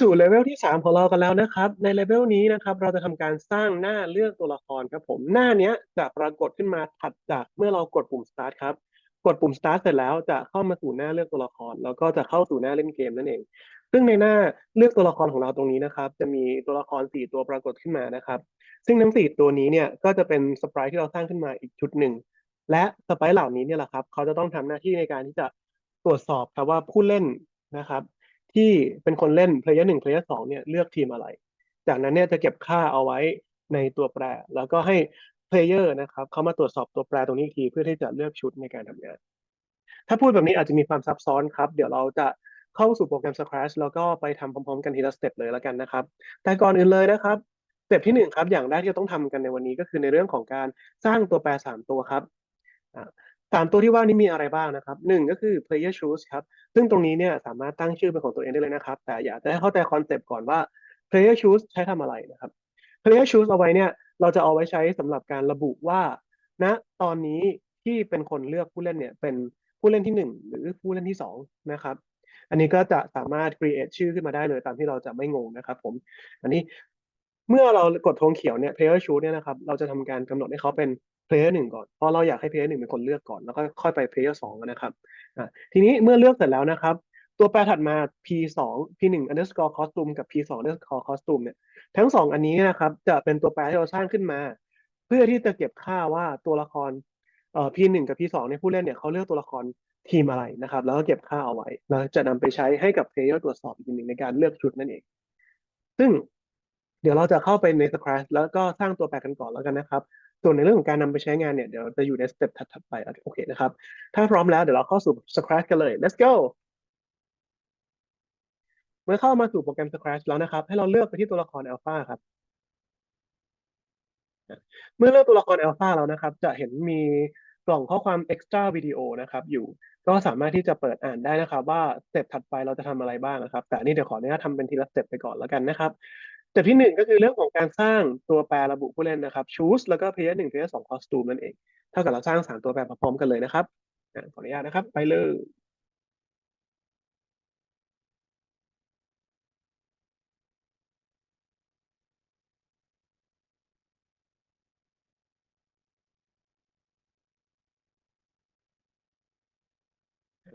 สู่เลเวลที่สามของเรากันแล้วนะครับ ในเลเวลนี้นะครับ เราจะทำการสร้างหน้าเลือกตัวละครครับผม หน้าเนี้ยจะปรากฏขึ้นมาถัดจากเมื่อเรากดปุ่ม start ครับ กดปุ่ม start เสร็จแล้วจะเข้ามาสู่หน้าเลือกตัวละคร แล้วก็จะเข้าสู่หน้าเล่นเกมนั่นเอง ซึ่งในหน้าเลือกตัวละครของเราตรงนี้นะครับ จะมีตัวละครสี่ตัวปรากฏขึ้นมานะครับ ซึ่งทั้งสี่ตัวนี้เนี่ยก็จะเป็นสไปร์ที่เราสร้างขึ้นมาอีกชุดหนึ่ง และสไปร์เหล่านี้เนี่ยแหละครับ เขาจะต้องทำหน้าที่ในการที่จะตรวจสอบครับว่าผู้เล่นนะครับ ที่เป็นคนเล่น player หนึ่ง player สองเนี่ยเลือกทีมอะไร จากนั้นเนี่ยจะเก็บค่าเอาไว้ในตัวแปร แล้วก็ให้ player นะครับเขามาตรวจสอบตัวแปรตรงนี้อีกทีเพื่อที่จะเลือกชุดในการทำงาน ถ้าพูดแบบนี้อาจจะมีความซับซ้อนครับ เดี๋ยวเราจะเข้าสู่โปรแกรม Scratch แล้วก็ไปทำพร้อมๆ กันทีละสเต็ปเลยแล้วกันนะครับ แต่ก่อนอื่นเลยนะครับสเต็ปที่หนึ่งครับอย่างแรกที่เราต้องทำกันในวันนี้ก็คือในเรื่องของการสร้างตัวแปรสามตัวครับ สามตัวที่ว่านี้มีอะไรบ้างนะครับหนึ่งก็คือ player choose ครับ ซึ่งตรงนี้เนี่ยสามารถตั้งชื่อเป็นของตัวเองได้เลยนะครับ แต่อยากจะให้เข้าใจคอนเซปต์ก่อนว่า player choose ใช้ทำอะไรนะครับ player choose เอาไว้เนี่ยเราจะเอาไว้ใช้สำหรับการระบุว่าณตอนนี้ที่เป็นคนเลือกผู้เล่นเนี่ยเป็นผู้เล่นที่หนึ่งหรือผู้เล่นที่สองนะครับ อันนี้ก็จะสามารถ create ชื่อขึ้นมาได้เลยตามที่เราจะไม่งงนะครับผม อันนี้เมื่อเรากดธงเขียวเนี่ย player choose เนี่ยนะครับ เราจะทำการกำหนดให้เขาเป็น player หนึ่งก่อนเพราะเราอยากให้ player หนึ่งเป็นคนเลือกก่อนแล้วก็ค่อยไป player สองนะครับทีนี้เมื่อเลือกเสร็จแล้วนะครับ ตัวแปรถัดมา p สอง p หนึ่ง underscore costume กับ p สอง underscore costume เนี่ยทั้งสองอันนี้นะครับ จะเป็นตัวแปรที่เราสร้างขึ้นมา เพื่อที่จะเก็บค่าว่าตัวละครเอ่อ p หนึ่งกับ p สองเนี่ยผู้เล่นเนี่ยเขาเลือกตัวละครทีมอะไรนะครับ แล้วก็เก็บค่าเอาไว้แล้วจะนำไปใช้ให้กับ player ตรวจสอบอีกทีหนึ่งในการเลือกชุดนั่นเอง ซึ่งเดี๋ยวเราจะเข้าไปใน Scratch แล้วก็สร้างตัวแปรกันก่อนแล้วกันนะครับ ส่วนในเรื่องของการนำไปใช้งานเนี่ยเดี๋ยวจะอยู่ในสเต็ปถัดไปโอเคนะครับ ถ้าพร้อมแล้วเดี๋ยวเราเข้าสู่ Scratch กันเลย let's go เมื่อเข้ามาสู่โปรแกรม Scratch แล้วนะครับ ให้เราเลือกไปที่ตัวละคร Alpha ครับเมื่อเลือกตัวละคร Alpha แล้วนะครับ จะเห็นมีกล่องข้อความ extra video นะครับ อยู่ก็สามารถที่จะเปิดอ่านได้นะครับ ว่าสเต็ปถัดไปเราจะทำอะไรบ้างนะครับ แต่นี่เดี๋ยวขออนุญาตทำเป็นทีละสเต็ปไปก่อนแล้วกันนะครับ เต็ปที่หนึ่งก็คือเรื่องของการสร้างตัวแปรระบุผู้เล่นนะครับ choose แล้วก็ player หนึ่ง player สอง costume นั่นเอง เท่ากับเราสร้างสามตัวแปรพร้อมกันเลยนะครับขออนุญาตนะครับ ไปเลย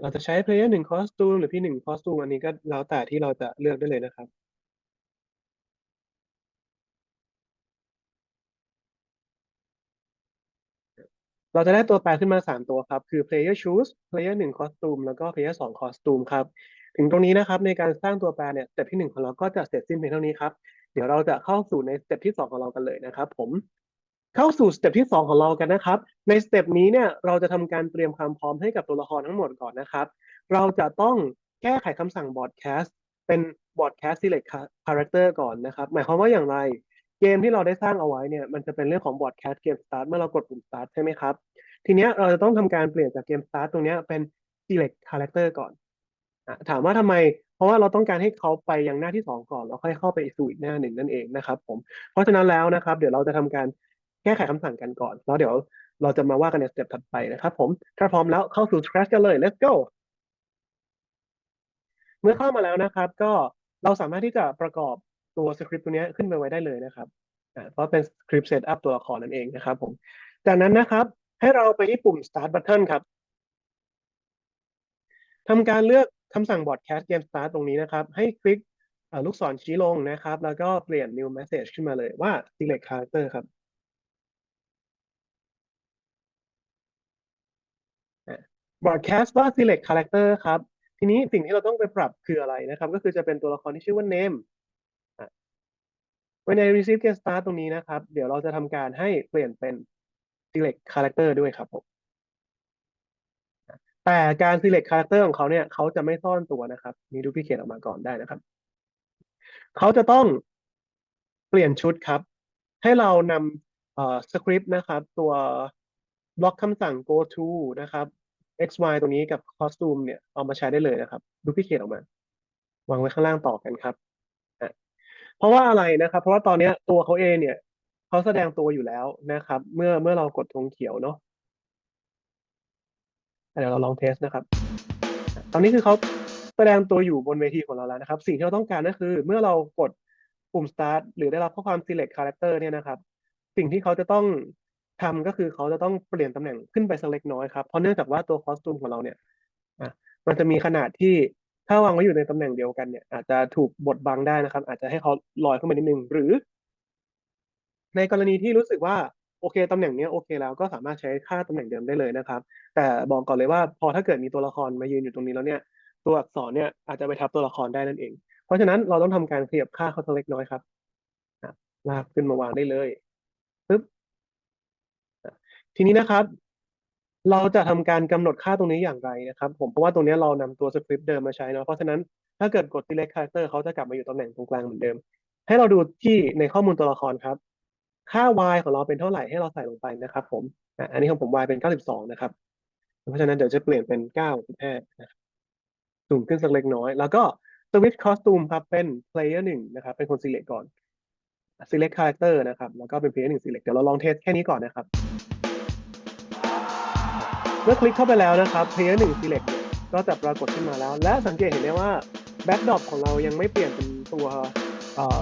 เราจะใช้ player หนึ่ง costume หรือ p หนึ่ง costume อันนี้ก็แล้วแต่ที่เราจะเลือกได้เลยนะครับ เราจะได้ตัวแปรขึ้นมาสามตัวครับ คือ player choose player หนึ่ง costume แล้วก็ player สอง costume ครับ ถึงตรงนี้นะครับในการสร้างตัวแปรเนี่ยสเต็ปที่หนึ่งของเราก็จะเสร็จสิ้นเพียงเท่านี้ครับ เดี๋ยวเราจะเข้าสู่ในสเต็ปที่สองของเรากันเลยนะครับ ผม เข้าสู่สเต็ปที่สองของเรากันนะครับ ในสเต็ปนี้เนี่ยเราจะทำการเตรียมความพร้อมให้กับตัวละครทั้งหมดก่อนนะครับ เราจะต้องแก้ไขคำสั่ง broadcast เป็น broadcast select character ก่อนนะครับ หมายความว่าอย่างไร เกมที่เราได้สร้างเอาไว้เนี่ยมันจะเป็นเรื่องของ broadcast game start เมื่อเรากดปุ่ม start ใช่ไหมครับ ทีเนี้ยเราจะต้องทำการเปลี่ยนจากเกม start ตรงเนี้ยเป็น select character ก่อนถามว่าทำไม เพราะว่าเราต้องการให้เขาไปยังหน้าที่สองก่อนแล้วค่อยเข้าไปสู่อีกหน้าหนึ่งนั่นเองนะครับผมเพราะฉะนั้นแล้วนะครับ เดี๋ยวเราจะทำการแก้ไขคำสั่งกันก่อนแล้วเดี๋ยวเราจะมาว่ากันในสเต็ปถัดไปนะครับผมถ้าพร้อมแล้วเข้าสู่ Scratch กันเลย let's go เมื่อเข้ามาแล้วนะครับ ก็เราสามารถที่จะประกอบ ตัวสคริปต์ตัวนี้ขึ้นไปไว้ได้เลยนะครับเพราะเป็นสคริปต์เซตอัพตัวละครนั่นเองนะครับผม จากนั้นนะครับให้เราไปที่ปุ่ม start button ครับทำการเลือกคำสั่ง broadcast game start ตรงนี้นะครับ ให้คลิกลูกศรชี้ลงนะครับ แล้วก็เปลี่ยน new message ขึ้นมาเลยว่า select character ครับ broadcast ว่า select character ครับ ทีนี้สิ่งที่เราต้องไปปรับคืออะไรนะครับ ก็คือจะเป็นตัวละครที่ชื่อว่า name ใน receive get start ตรงนี้นะครับ เดี๋ยวเราจะทำการให้เปลี่ยนเป็น select character ด้วยครับผมแต่การ select character ของเขาเนี่ยเขาจะไม่ซ่อนตัวนะครับมี duplicate ออกมาก่อนได้นะครับ เขาจะต้องเปลี่ยนชุดครับ ให้เรานำสคริปต์นะครับ ตัวบล็อกคำสั่ง go to นะครับ x y ตรงนี้กับ costume เนี่ยเอามาใช้ได้เลยนะครับ duplicate ออกมา วางไว้ข้างล่างต่อกันครับ เพราะว่าอะไรนะครับ เพราะว่าตอนนี้ตัวเขาเองเนี่ยเขาแสดงตัวอยู่แล้วนะครับ เมื่อเมื่อเรากดธงเขียวเนาะเดี๋ยวเราลองเทสนะครับ ตอนนี้คือเขาแสดงตัวอยู่บนเวทีของเราแล้วนะครับ สิ่งที่เราต้องการก็คือ เมื่อเรากดปุ่ม start หรือได้รับข้อความ select character เนี่ยนะครับ สิ่งที่เขาจะต้องทำก็คือเขาจะต้องเปลี่ยนตำแหน่งขึ้นไปสักเล็กน้อยครับ เพราะเนื่องจากว่าตัวคอสตูมของเราเนี่ยมันจะมีขนาดที่ ถ้าวางไว้อยู่ในตำแหน่งเดียวกันเนี่ยอาจจะถูกบดบังได้นะครับ อาจจะให้เขาลอยขึ้นมานิดนึง หรือ ในกรณีที่รู้สึกว่าโอเคตำแหน่งนี้โอเคแล้วก็สามารถใช้ค่าตำแหน่งเดิมได้เลยนะครับ แต่บอกก่อนเลยว่าพอถ้าเกิดมีตัวละครมายืนอยู่ตรงนี้แล้วเนี่ย ตัวอักษรเนี่ยอาจจะไปทับตัวละครได้นั่นเอง เพราะฉะนั้นเราต้องทำการขยับค่าเขาสักเล็กน้อยครับลากขึ้นมาวางได้เลยปึ๊บทีนี้นะครับ เราจะทำการกำหนดค่าตรงนี้อย่างไรนะครับ ผมเพราะว่าตรงนี้เรานำตัวสคริปต์เดิมมาใช้เนาะเพราะฉะนั้นถ้าเกิดกด select character เขาจะกลับมาอยู่ตำแหน่งตรงกลางเหมือนเดิม ให้เราดูที่ในข้อมูลตัวละครครับ ค่า y ของเราเป็นเท่าไหร่ให้เราใส่ลงไปนะครับผมอันนี้ของผม y เป็น 92 นะครับ เพราะฉะนั้นเดี๋ยวจะเปลี่ยนเป็น 95นะครับสูงขึ้นสักเล็กน้อย แล้วก็ switch costume ครับเป็น player 1นะครับเป็นคน select ก่อน select character นะครับแล้วก็เป็น player 1 select เดี๋ยวเราลองเทสแค่นี้ก่อนนะครับ เมื่อคลิกเข้าไปแล้วนะครับ player 1 select เนี่ยก็จะปรากฏขึ้นมาแล้ว และสังเกตเห็นได้ว่า backdrop ของเรายังไม่เปลี่ยนเป็นตัวเอ่อ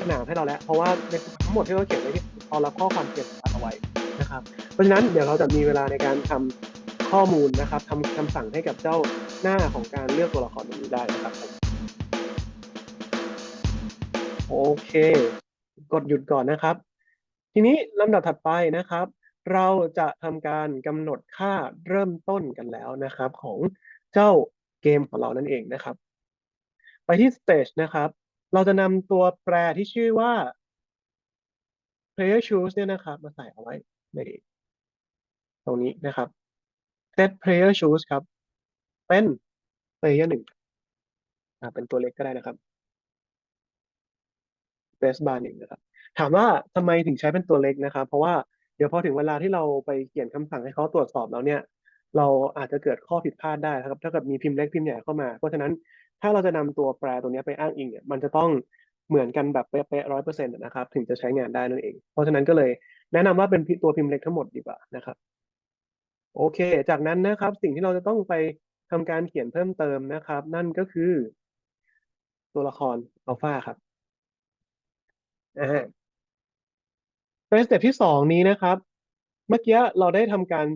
สนามให้เราแล้ว เพราะว่าในทั้งหมดที่เราเขียนไว้ที่เอารับข้อความเขียนเอาไว้นะครับ เพราะฉะนั้นเดี๋ยวเราจะมีเวลาในการทำข้อมูลนะครับทำคำสั่งให้กับเจ้าหน้าของการเลือกตัวละครตรงนี้ได้นะครับโอเค กดหยุดก่อนนะครับ ทีนี้ลำดับถัดไปนะครับ เราจะทำการกำหนดค่าเริ่มต้นกันแล้วนะครับ ของเจ้าเกมของเรานั่นเองนะครับ ไปที่ stage นะครับ เราจะนำตัวแปรที่ชื่อว่า player choose เนี่ยนะครับ มาใส่เอาไว้ในตรงนี้นะครับ set player choose ครับ เป็น player หนึ่งอ่าเป็นตัวเล็กก็ได้นะครับ space bar หนึ่งนะครับ ถามว่าทำไมถึงใช้เป็นตัวเล็กนะครับ เพราะว่า เดี๋ยวพอถึงเวลาที่เราไปเขียนคำสั่งให้เขาตรวจสอบแล้วเนี่ย เราอาจจะเกิดข้อผิดพลาดได้ครับ ถ้าเกิดมีพิมพ์เล็กพิมพ์ใหญ่เข้ามา เพราะฉะนั้นถ้าเราจะนำตัวแปรตรงนี้ไปอ้างอิงเนี่ย มันจะต้องเหมือนกันแบบเป๊ะๆร้อยเปอร์เซ็นต์นะครับ ถึงจะใช้งานได้นั่นเอง เพราะฉะนั้นก็เลยแนะนำว่าเป็นตัวพิมพ์เล็กทั้งหมดดีกว่านะครับ โอเค จากนั้นนะครับ สิ่งที่เราจะต้องไปทำการเขียนเพิ่มเติมนะครับ นั่นก็คือ ตัวละครอัลฟาครับอ่า ในสเต็ปที่สองนี้นะครับ เมื่อกี้เราได้ทำการ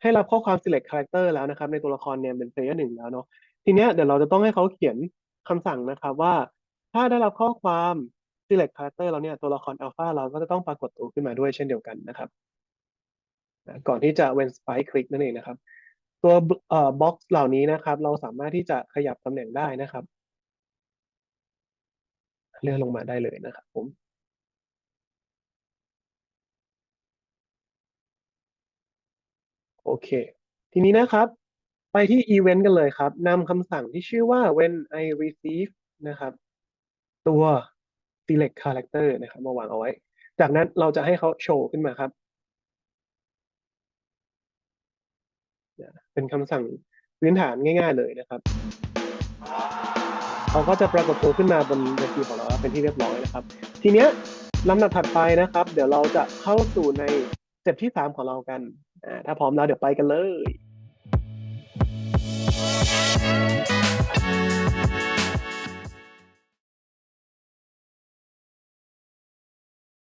ให้รับข้อความ select character แล้วนะครับ ในตัวละครเนี่ยเป็น player หนึ่งแล้วเนาะทีเนี้ยเดี๋ยวเราจะต้องให้เขาเขียนคำสั่งนะครับว่า ถ้าได้รับข้อความ select character แล้วเนี่ยตัวละครอัลฟาเราก็จะต้องปรากฏตัวขึ้นมาด้วยเช่นเดียวกันนะครับก่อนที่จะ when spike click นั่นเองนะครับ ตัวเอ่อ box เหล่านี้นะครับ เราสามารถที่จะขยับตำแหน่งได้นะครับ เลื่อนลงมาได้เลยนะครับผม โอเค ทีนี้นะครับ ไปที่อีเวนต์กันเลยครับนำคำสั่งที่ชื่อว่า when I receive นะครับ ตัว select character นะครับ มาวางเอาไว้ จากนั้นเราจะให้เขาโชว์ขึ้นมาครับ เป็นคำสั่งพื้นฐานง่าย ๆ เลยนะครับเขาก็จะปรากฏตัวขึ้นมาบนเวทีของเราเป็นที่เรียบร้อยนะครับ ทีเนี้ยลำดับถัดไปนะครับ เดี๋ยวเราจะเข้าสู่ในสเต็ปที่สามของเรากัน ถ้าพร้อมแล้วเดี๋ยวไปกันเลย